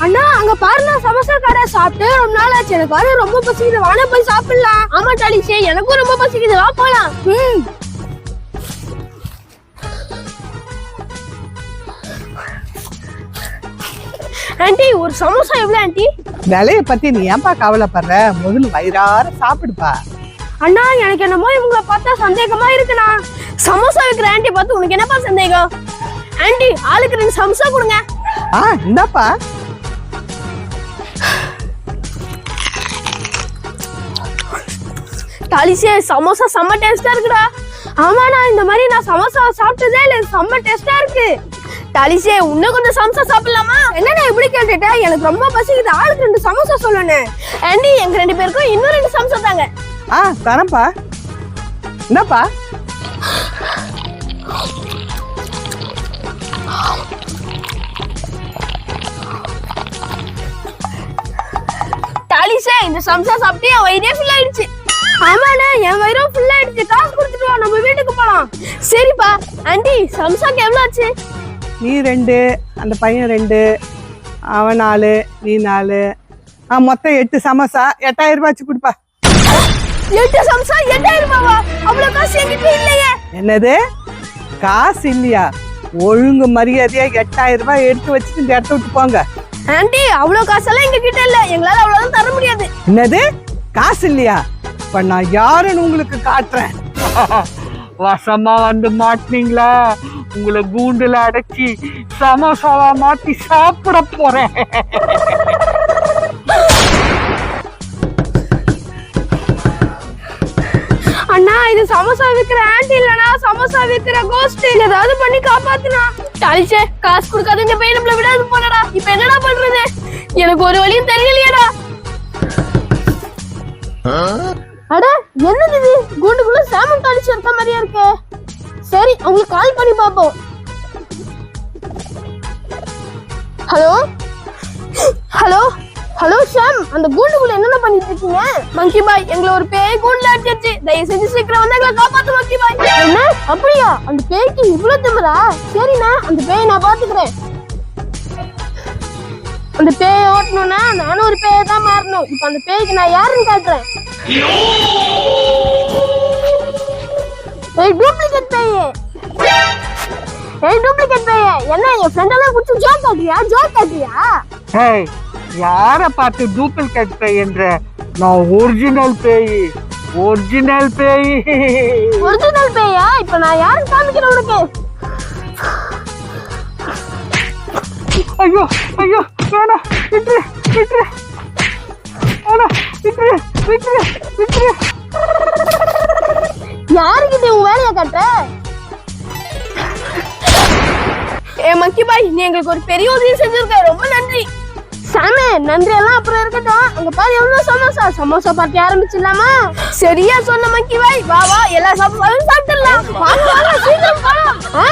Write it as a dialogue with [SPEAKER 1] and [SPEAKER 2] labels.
[SPEAKER 1] அண்ணா அங்க பாருண்ணா சமோசா கடை. சாப்பிட்டு ரொம்ப நாள் ஆச்சு எனக்கு வர ரொம்ப பசிக்குது. வாங்க போய் சாப்பிடலாம். ஆமா டாலிஷே எனக்கும் ரொம்ப பசிக்குது. வா போலாம். ம். ஆண்டி ஒரு சமோசா எவ்வளவு ஆண்டி?
[SPEAKER 2] விலைய பத்தி நீ ஏன்பா கவலைப்படுற? முதல்ல வயிறார சாப்பிடுப்பா.
[SPEAKER 1] அண்ணா எனக்கு என்னமோ இவங்கள பார்த்தா சந்தேகமா இருக்குண்ணா. சமோசா விற்கிற ஆண்டி பார்த்து உனக்கு என்னப்பா சந்தேகம்? ஆண்டி ஆளுக்கு ரெண்டு சமோசா கொடுங்க.
[SPEAKER 2] ஆ இந்தாப்பா.
[SPEAKER 1] தாலிசே சமோசா செம்ம டேஸ்டா இருக்குடா. ஆமாண்ணா இந்த மாதிரி நான் சமோசா சாப்பிட்டதே இல்லை செம்ம டேஸ்டா இருக்கு. தாலிசே இன்னும் கொஞ்சம் சமோசா சாப்பிடலாமா? என்னடா இப்படி கேட்டுட்ட? எனக்கு ரொம்ப பசிக்குது. ஆளுக்கு ரெண்டு சமோசா சொல்லணும் ஆண்டி எங்க ரெண்டு பேருக்கும் இன்னும் ரெண்டு சமோசா தாங்க.
[SPEAKER 2] ஆ தரேன்ப்பா. என்னப்பா
[SPEAKER 1] தாலிசே இந்த சமோசா சாப்பிட்டு என் வயிறே ஃபுல் ஆயிடுச்சு. ஆமாண்ணா என் வயிறும் ஃபுல் ஆயிடுச்சு. காசு கொடுத்துட்டு வா நம்ம வீட்டுக்கு போலாம். சரிப்பா ஆண்டி சமோசாக்கு எவ்வளவு ஆச்சு?
[SPEAKER 2] நீ ரெண்டு அந்த பையன் ரெண்டு அவன் நாலு நீ நாலு. ஆ மொத்தம் எட்டு சமோசா. எட்டாயிரம் ரூபாய் வச்சு கொடுப்பா.
[SPEAKER 1] எட்டு சமோசா எட்டாயிரம் ரூபாவா அவ்வளவு காசு என்கிட்ட இல்லையே.
[SPEAKER 2] என்னது? காசு இல்லையா? ஒழுங்கு மரியாதையா எட்டாயிரம் ரூபாய் எடுத்து வச்சுட்டு இந்த இடத்த விட்டு போங்க.
[SPEAKER 1] ஆண்டி அவ்வளவு காசெல்லாம் எங்க கிட்ட இல்ல. எங்களால அவ்வளவுதான் தர முடியாது.
[SPEAKER 2] என்னது? காசு இல்லையா? இப்ப நான் யாருன்னு உங்களுக்கு காட்டுறேன். வசமா வந்து மாட்டினீங்களா? உங்களை கூண்டுல அடைச்சி சமோசாவா மாத்தி சாப்பிட போறேன்.
[SPEAKER 1] இது சமோசா விக்கிற ஆண்டி இல்லனா சமோசா விக்கிற கோஸ்ட் ஏதாவது பண்ணி காப்பாத்துனா. டாலிச்சே காசு கொடுக்காத இந்த பையன் நம்மள விடாது போனடா இப்ப என்னடா பண்றது? எனக்கு ஒரு வழியும் தெரியலையேடா. அட என்னது இது? கூண்டுக்குள்ள சாமன் தாளிச்சு இருக்க மாதிரியா இருக்கு? சரி அவங்களுக்கு கால் பண்ணி பாப்போம் ஹலோ? ஹலோ ஷாம் அந்த கூண்டுக்குள்ள என்னென்ன பண்ணிட்டு இருக்கீங்க மங்கி பாய் எங்களை ஒரு பேய் கூண்டுல அடிச்சிருச்சு. தயவு செஞ்சு சீக்கிரம் வந்து எங்களை காப்பாத்து மங்கி பாய் என்ன? அப்படியா? அந்த பேய்க்கு இவ்வளவு திமிரா? சரிண்ணா அந்த பேயை நான் பாத்துக்கிறேன் அந்த பேயை ஓட்டணும்னா நானும் ஒரு பேயை தான் மாறணும். இப்ப அந்த பேய்க்கு நான் யாருன்னு காட்டுறேன் ஏய் டூப்ளிகேட் பேயே. ஏய் டூப்ளிகேட் பேயே. என்ன என் ஃப்ரெண்ட் எல்லாம் குடிச்சு ஜோக் காட்டுறியா? ஜோக் காட்டுறியா?
[SPEAKER 2] யார பார்த்து டூப்ளிகேட் பேய் என்ற? நான் ஒரிஜினல் பேய் ஒரிஜினல் பேய்
[SPEAKER 1] ஒரிஜினல் பேயா இப்ப நான் யாருன்னு காமிக்கிறேன் உனக்கு?
[SPEAKER 2] ஐயோ ஐயோ வேணாம் விட்டுரு விட்டுரு. வேணாம் விட்டுரு விட்டுரு விட்டுரு.
[SPEAKER 1] யாருக்கிட்ட உன் வேலையை காட்ட ஏ மக்கி பாய் நீ எங்களுக்கு ஒரு பெரிய உதவி செஞ்சிருக்க. ரொம்ப நன்றி. நன்றி எல்லாம் அப்புறம் இருக்கட்டும். அங்க பாரு எவ்வளவு சமோசா? சமோசா பார்ட்டி ஆரம்பிச்சிடலாமா? சரியா சொன்ன மக்கி பாய் வா வா எல்லா சாப்பாடு சாப்பிட்டுலாம் வாங்க வாங்க சீக்கிரம் போலாம். ஆ.